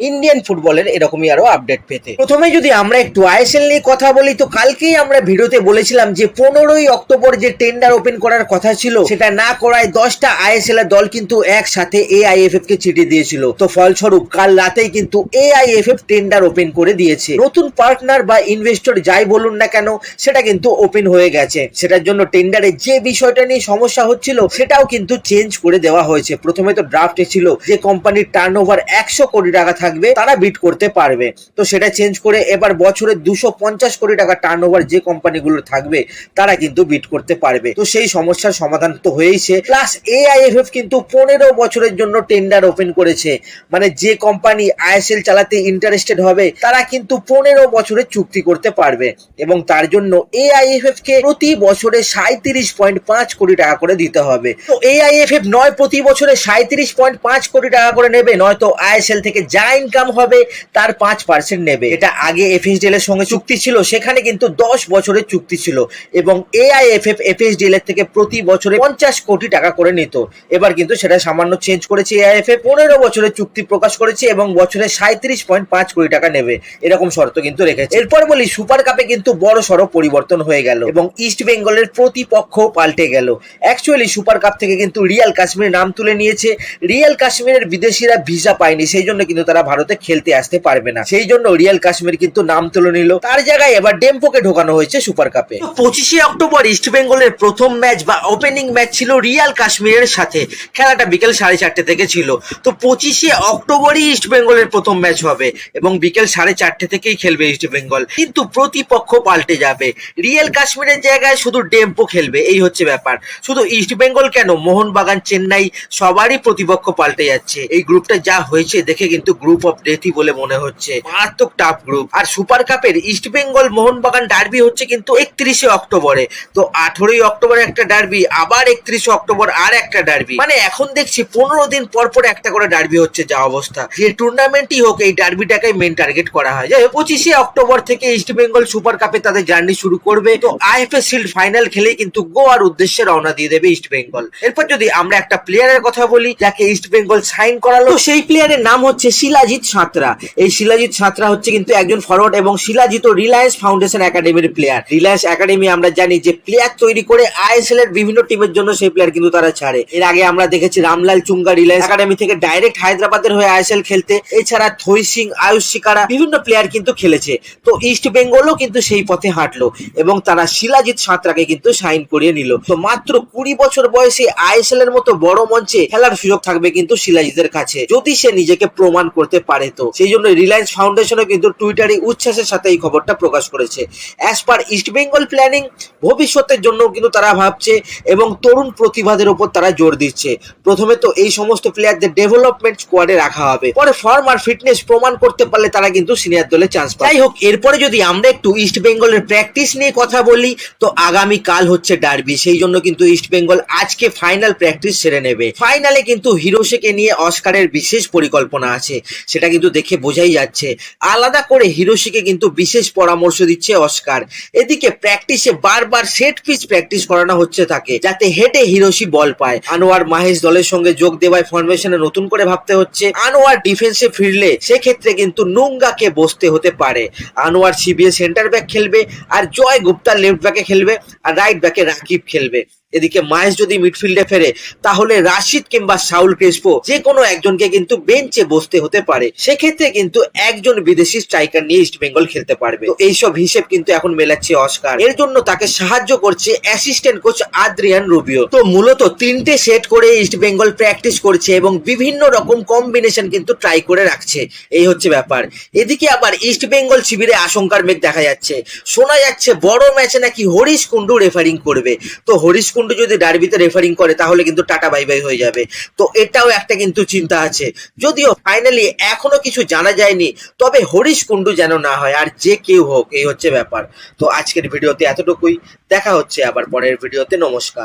Indian ফুটবলের এরকমই আরও আপডেট পেতে। প্রথমে যদি আমরা একটু আইএসএল নিয়ে কথা বলি, তো কালকেই আমরা ভিডিওতে বলেছিলাম যে পনেরোই অক্টোবর যে টেন্ডার ওপেন করার কথা ছিল, সেটা না করায় দশটা আইএসএল এর দল কিন্তু একসাথে এআইএফএফ কে চিঠি দিয়েছিল। তো ফলস্বরূপ, কাল রাতেই কিন্তু এআইএফএফ টেন্ডার ওপেন করে দিয়েছে। নতুন পার্টনার বা ইনভেস্টর যাই বলুন না কেন, সেটা কিন্তু ওপেন হয়ে গেছে। সেটার জন্য টেন্ডারে যে বিষয়টা নিয়ে সমস্যা হচ্ছিল, সেটাও কিন্তু চেঞ্জ করে দেওয়া হয়েছে। প্রথমে তো ড্রাফটে ছিল যে কোম্পানির টার্ন ওভার একশো কোটি টাকা থাকবে, তারা বিট করতে পারবে। তো সেটা চেঞ্জ করে এবার বছরে দুশো পঞ্চাশ কোটি টাকা টার্ন ওভার যে কোম্পানিগুলো থাকবে, তারা কিন্তু বিট করতে পারবে। তো সেই সমস্যার সমাধান তো হয়েইছে। প্লাস এআইএফএফ কিন্তু পনেরো বছরের জন্য টেন্ডার ওপেন করেছে। মানে যে কোম্পানি আইএসএল চালাতে ইন্টারেস্টেড হবে, তারা কিন্তু পনেরো বছরের চুক্তি করতে পারবে। এবং তার জন্য এআইএফএফ কে প্রতি বছরে সাঁত্রিশ পয়েন্ট পাঁচ কোটি টাকা করে দিতে হবে। তো এআইএফএফ নয়, প্রতি বছরে সাঁত্রিশ পয়েন্ট পাঁচ কোটি টাকা করে নেবে, নয়তো আইএসএল থেকে যা ইনকাম হবে, তার পাঁচ পার্সেন্ট নেবে। এটা আগে এফএসডিএল এর সঙ্গে চুক্তি ছিল, সেখানে কিন্তু দশ বছরের চুক্তি ছিল। এবং এআইএফএফ এফএসডিএল এর থেকে প্রতি বছরে পঞ্চাশ কোটি টাকা করে নিত। এবার কিন্তু সেটা সামান্য চেঞ্জ করেছে এআইএফএফ পনেরো বছরের চুক্তি প্রকাশ করেছে এবং বছরে সাঁত্রিশ পয়েন্ট পাঁচ কোটি টাকা নেবে। এরকম শর্ত কিন্তু রেখেছে। এরপর বলি সুপার কাপে কিন্তু বড় সড়ো পরিবর্তন হয়ে গেল এবং ইস্ট বেঙ্গলের প্রতিপক্ষ পাল্টে গেল। অ্যাকচুয়ালি সুপার কাপ থেকে কিন্তু রিয়াল কাশ্মীর নাম তুলে নিয়েছে। রিয়াল কাশ্মীরের বিদেশিরা ভিসা পায়নি, সেই জন্য কিন্তু তারা ভারতে খেলতে আসতে পারবে না। সেই জন্য রিয়াল কাশ্মীর কিন্তু নাম তুলে নিল। তার জায়গায় এবার ডেম্পোকে ঢোকানো হয়েছে সুপার কাপে। পঁচিশে অক্টোবর ইস্ট বেঙ্গলের প্রথম ম্যাচ বা ওপেনিং ম্যাচ ছিল রিয়াল কাশ্মীরের সাথে। খেলাটা বিকেল সাড়ে চারটে থেকে ছিল। তো পঁচিশে অক্টোবরই ইস্ট বেঙ্গলের প্রথম ম্যাচ হবে এবং বিকেল সাড়ে চারটে থেকেই খেলবে ইস্ট বেঙ্গল। কিন্তু প্রতিপক্ষ পাল্টে যাবে। রিয়েল কাশ্মীরের জায়গায় শুধু ডেম্পো খেলবে, এই হচ্ছে ব্যাপার। শুধু ইস্ট বেঙ্গল কেন? মোহনবাগান, চেন্নাই সবারই প্রতিপক্ষ পাল্টে যাচ্ছে। এই গ্রুপটা যা হয়েছে দেখে কিন্তু গ্রুপ অফ ডেথই বলে মনে হচ্ছে। মারাত্মক টাফ গ্রুপ আর সুপার কাপের ইস্ট বেঙ্গল মোহনবাগান ডার্বি হচ্ছে কিন্তু একত্রিশে অক্টোবরে। তো আঠেরোই অক্টোবরে একটা ডার্বি আবার একত্রিশে অক্টোবর আর একটা ডার্বি মানে এখন দেখছি পনেরো দিন পর পর একটা করে ডার্বি হচ্ছে যা অবস্থা। যে টুর্নামেন্টই হোক, এই ডার্বিটাকে মেন টার্গেট করা হয়। যাই পঁচিশে অক্টোবর থেকে ইস্ট বেঙ্গল সুপার কাপে তাদের জার্নি শুরু করবে। তো আইএফএ শিল্ড ফাইনাল খেলে কিন্তু গোয়ার উদ্দেশ্যে রওনা দিয়ে দেবে ইস্ট বেঙ্গল এরপর যদি আমরা একটা প্লেয়ারের কথা বলি, যাকে ইস্ট বেঙ্গল সাইন করালো সেই প্লেয়ারের নাম হচ্ছে শিলাজিৎ সাঁতরা। এই শিলাজিৎ সাঁতরা হচ্ছে কিন্তু একজন ফরওয়ার্ড এবং শিলাজিৎ ও রিলায়েন্স ফাউন্ডেশন একাডেমির প্লেয়ার রিলায়েন্স একাডেমি আমরা জানি যে প্লেয়ার তৈরি করে আইএসএল এর বিভিন্ন টিমের জন্য সেই প্লেয়ার কিন্তু তারা ছাড়ে। এর আগে আমরা দেখেছি রামলাল চুঙ্গা রিলায়েন্স একাডেমি থেকে ডাইরেক্ট হায়দ্রাবাদের হয়ে আইএসএল খেলতে। এছাড়া থৈ সিং, আয়ুষ শিকারা বিভিন্ন প্লেয়ার কিন্তু খেলেছে। তো ইস্ট বেঙ্গলও কিন্তু সেই পথে হাঁটলো এবং তারা শিলাজিৎ সাঁতরাকে কিন্তু সাইন করিয়ে নিল। তো মাত্র কুড়ি বছর বয়সে আইএসএল এর মতো বড় মঞ্চে খেলার সুযোগ থাকবে কিন্তু শিলাজিতের কাছে। যদি সে নিজেকে প্রমাণ করতে পারে তো। সেই জন্য রিলায়েন্স ফাউন্ডেশনও কিন্তু টুইটারে উচ্ছ্বাসের সাথে এই খবরটা প্রকাশ করেছে। As per East Bengal planning ভবিষ্যতের জন্য কিন্তু তারা ভাবছে এবং তরুণ প্রতিভাদের উপর তারা জোর দিচ্ছে। প্রথমে তো এই সমস্ত প্লেয়ারদের ডেভেলপমেন্ট স্কোয়াডে রাখা হবে। পরে ফর্ম আর ফিটনেস প্রমাণ করতে পারলে তারা কিন্তু সিনিয়র দলে চান্স পায় যাই হোক, এরপরে যদি আমরা একটু ইস্ট বেঙ্গলের প্র্যাকটিস নিয়ে কথা বলি, তো আগামী কাল হচ্ছে ডার্বি সেই জন্য কিন্তু ইস্ট বেঙ্গল আজকে ফাইনাল প্র্যাকটিস সেরে নেবে। ফাইনালে কিন্তু হিরোশেকে নিয়ে অস্কারের বিশেষ পরিকল্পনা আছে। সেটা কিন্তু দেখে বোঝাই যাচ্ছে। আলাদা করে হিরোশিকে কিন্তু বিশেষ পরামর্শ দিচ্ছে অস্কার। এদিকে প্র্যাকটিসে বারবার সেট পিচ প্র্যাকটিস করানো হচ্ছে তাকে, যাতে হেডে হিরোশি বল পায়। আনোয়ার মাহেশ দলের সঙ্গে যোগ দেওয়ায় ফরমেশনে নতুন করে ভাবতে হচ্ছে। আনোয়ার ডিফেন্সে ফিরলে সেক্ষেত্রে কিন্তু নুঙ্গাকে বসতে হতে পারে। আনোয়ার সিবিএ সেন্টার ব্যাক খেলবে আর জয় গুপ্তা লেফট ব্যাকে খেলবে আর রাইট ব্যাকে রাকিব খেলবে। এদিকে মাহেশ যদি মিডফিল্ডে ফেরে, তাহলে রাশিদ কিংবা সাউল ক্রেসপো যে কোনো একজনকে কিন্তু বেঞ্চে বসতে হতে পারে। সেক্ষেত্রে কিন্তু একজন বিদেশি স্ট্রাইকার নিয়ে ইস্ট বেঙ্গল খেলতে পারবে। এইসব হিসেব কিন্তু এখন মেলাচ্ছে অস্কার এর জন্য তাকে সাহায্য করছে অ্যাসিস্ট্যান্ট কোচ আদ্রিয়ান রুবিও। তো মূলত তিনটে সেট করে ইস্ট বেঙ্গল প্র্যাকটিস করছে এবং বিভিন্ন রকম কম্বিনেশন কিন্তু ট্রাই করে রাখছে। এই হচ্ছে ব্যাপার। এদিকে আবার ইস্ট বেঙ্গল শিবিরে আশঙ্কার মেঘ দেখা যাচ্ছে। শোনা যাচ্ছে বড় ম্যাচে নাকি হরিশ কুন্ডু রেফারিং করবে। তো হরিশ কুন্ডু যদি ডার্বিতে রেফারিং করে, তাহলে কিন্তু টাটা বাই বাই হয়ে যাবে। তো এটাও একটা কিন্তু চিন্তা আছে। যদিও ফাইনালি এখনও কিছু জানা যায়নি, তবে হরিশ কুন্ডু যেন না হয়, আর যে কেউ হোক, এই হচ্ছে ব্যাপার। তো আজকের ভিডিওতে এতটুকুই। দেখা হচ্ছে আবার পরের ভিডিওতে। নমস্কার।